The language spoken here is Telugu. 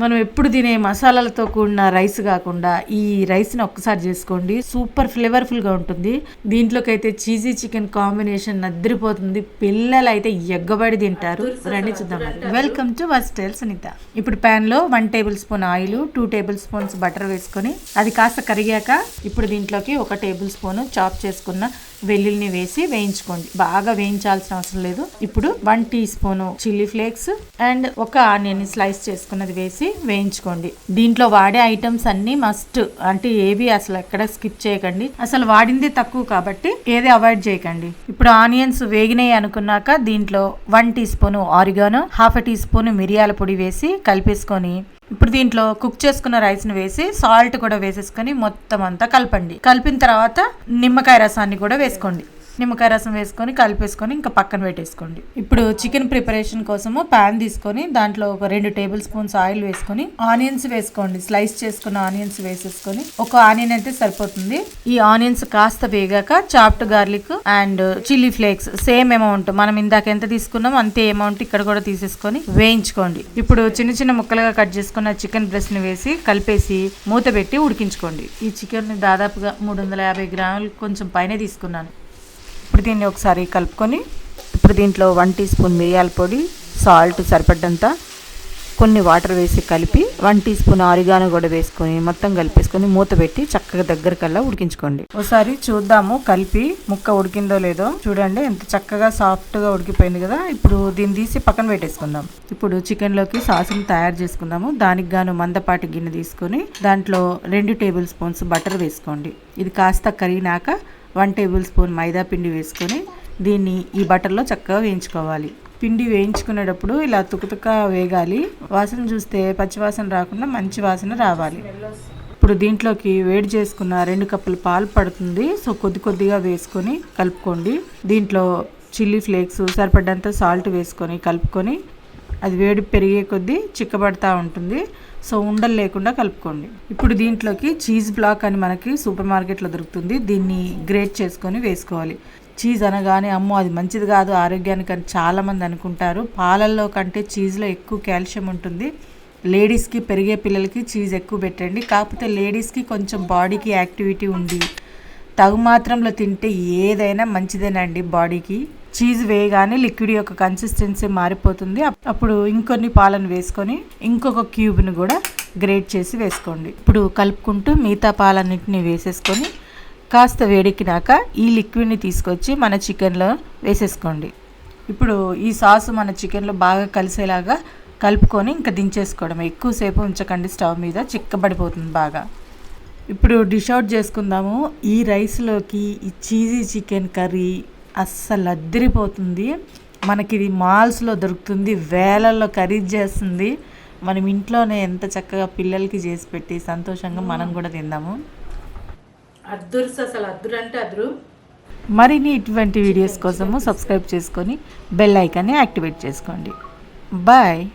మనం ఎప్పుడు తినే మసాలాలతో కూడిన రైస్ కాకుండా ఈ రైస్ని ఒక్కసారి చేసుకోండి. సూపర్ ఫ్లేవర్ఫుల్గా ఉంటుంది. దీంట్లోకి అయితే చీజీ చికెన్ కాంబినేషన్ నద్రిపోతుంది పిల్లలు అయితే ఎగ్గబడి తింటారు. రండి చూద్దాం వెల్కమ్ టు వర్స్టైల్ సునీత. ఇప్పుడు ప్యాన్లో one tablespoon oil two tablespoons butter వేసుకొని అది కాస్త కరిగాక ఇప్పుడు దీంట్లోకి ఒక టేబుల్ స్పూన్ చాప్ చేసుకున్న వెల్లుల్లిని వేసి వేయించుకోండి. బాగా వేయించాల్సిన అవసరం లేదు. ఇప్పుడు one teaspoon chilli flakes and ఒక ఆనియన్ స్లైస్ చేసుకున్నది వేసి వేయించుకోండి. దీంట్లో వాడే ఐటమ్స్ అన్ని మస్ట్ అంటే ఏవి అసలు ఎక్కడ స్కిప్ చేయకండి. అసలు వాడింది తక్కువ కాబట్టి ఏది అవాయిడ్ చేయకండి. ఇప్పుడు ఆనియన్స్ వేగినాయి అనుకున్నాక దీంట్లో one teaspoon oregano half teaspoon మిరియాల పొడి వేసి కలిపేసుకొని ఇప్పుడు దీంట్లో కుక్ చేసుకున్న రైస్ని వేసి సాల్ట్ కూడా వేసేసుకొని మొత్తం అంతా కలపండి. కలిపిన తర్వాత నిమ్మకాయ రసాన్ని కూడా వేసుకోండి. నిమ్మకాయ రసం వేసుకొని కలిపేసుకొని ఇంకా పక్కన పెట్టేసుకోండి. ఇప్పుడు చికెన్ ప్రిపరేషన్ కోసము పాన్ తీసుకొని దాంట్లో ఒక రెండు టేబుల్ స్పూన్స్ ఆయిల్ వేసుకొని ఆనియన్స్ వేసుకోండి. స్లైస్ చేసుకున్న ఆనియన్స్ వేసేసుకొని ఒక ఆనియన్ అయితే సరిపోతుంది. ఈ ఆనియన్స్ కాస్త వేగాక chopped garlic and chilli flakes same amount మనం ఇందాక ఎంత తీసుకున్నాం అంతే అమౌంట్ ఇక్కడ కూడా తీసేసుకొని వేయించుకోండి. ఇప్పుడు చిన్న చిన్న ముక్కలుగా కట్ చేసుకున్న చికెన్ బ్రెస్ట్ని వేసి కలిపేసి మూత పెట్టి ఉడికించుకోండి. ఈ చికెన్ని దాదాపుగా మూడు వందల యాభై గ్రాములు కొంచెం పైన తీసుకున్నాను. ఇప్పుడు దీన్ని ఒకసారి కలుపుకొని ఇప్పుడు దీంట్లో వన్ టీ స్పూన్ మిరియాల పొడి సాల్ట్ సరిపడ్డంత కొన్ని వాటర్ వేసి కలిపి వన్ టీ స్పూన్ ఆరిగాను కూడా వేసుకొని మొత్తం కలిపేసుకొని మూత పెట్టి చక్కగా దగ్గరకల్లా ఉడికించుకోండి. ఒకసారి చూద్దాము కలిపి ముక్క ఉడికిందో లేదో. చూడండి ఎంత చక్కగా సాఫ్ట్గా ఉడికిపోయింది కదా. ఇప్పుడు దీన్ని తీసి పక్కన పెట్టేసుకుందాం. ఇప్పుడు చికెన్లోకి సాసును తయారు చేసుకుందాము. దానికి గాను మందపాటి గిన్నె తీసుకొని దాంట్లో రెండు టేబుల్ స్పూన్స్ బటర్ వేసుకోండి. ఇది కాస్త కరిగినాక వన్ టేబుల్ స్పూన్ మైదా పిండి వేసుకొని దీన్ని ఈ బటర్లో చక్కగా వేయించుకోవాలి. పిండి వేయించుకునేటప్పుడు ఇలా తుకుతుక వేగాలి. వాసన చూస్తే పచ్చివాసన రాకుండా మంచి వాసన రావాలి. ఇప్పుడు దీంట్లోకి వేడి చేసుకున్న రెండు కప్పులు పాలు పడుతుంది. సో కొద్ది కొద్దిగా వేసుకొని కలుపుకోండి. దీంట్లో చిల్లీ ఫ్లేక్స్ సరిపడ్డంత సాల్ట్ వేసుకొని కలుపుకొని అది వేడి పెరిగే కొద్దీ చిక్కబడతా ఉంటుంది. సో ఉండలు లేకుండా కలుపుకోండి. ఇప్పుడు దీంట్లోకి చీజ్ బ్లాక్ అని మనకి సూపర్ మార్కెట్లో దొరుకుతుంది. దీన్ని గ్రేట్ చేసుకొని వేసుకోవాలి. చీజ్ అనగానే అమ్మో అది మంచిది కాదు ఆరోగ్యానికి అని చాలామంది అనుకుంటారు. పాలల్లో కంటే చీజ్లో ఎక్కువ కాల్షియం ఉంటుంది. లేడీస్కి పెరిగే పిల్లలకి చీజ్ ఎక్కువ పెట్టండి. కాకపోతే లేడీస్కి కొంచెం బాడీకి యాక్టివిటీ ఉంది తగు మాత్రంలో తింటే ఏదైనా మంచిదేనండి బాడీకి. చీజ్ వేయగానే లిక్విడ్ యొక్క కన్సిస్టెన్సీ మారిపోతుంది. అప్పుడు ఇంకొన్ని పాలను వేసుకొని ఇంకొక క్యూబ్ని కూడా గ్రేట్ చేసి వేసుకోండి. ఇప్పుడు కలుపుకుంటూ మిగతా పాలన్నింటినీ వేసేసుకొని కాస్త వేడెక్కినాక ఈ లిక్విడ్ని తీసుకొచ్చి మన చికెన్లో వేసేసుకోండి. ఇప్పుడు ఈ సాస్ మన చికెన్లో బాగా కలిసేలాగా కలుపుకొని ఇంకా దించేసుకోవడం. ఎక్కువసేపు ఉంచకండి స్టవ్ మీద చిక్కబడిపోతుంది బాగా. ఇప్పుడు డిష్ అవుట్ చేసుకుందాము. ఈ రైస్లోకి ఈ చీజీ చికెన్ కర్రీ అస్సలు అద్దరిపోతుంది మనకి ఇది మాల్స్లో దొరుకుతుంది వేలల్లో ఖరీదు చేస్తుంది. మనం ఇంట్లోనే ఎంత చక్కగా పిల్లలకి చేసి పెట్టి సంతోషంగా మనం కూడా తిందాము. అద్దురు అసలు అద్దురు అంటే అదురు. మరిన్ని ఇటువంటి వీడియోస్ కోసము సబ్స్క్రైబ్ చేసుకొని బెల్ ఐకాన్ని యాక్టివేట్ చేసుకోండి. బాయ్.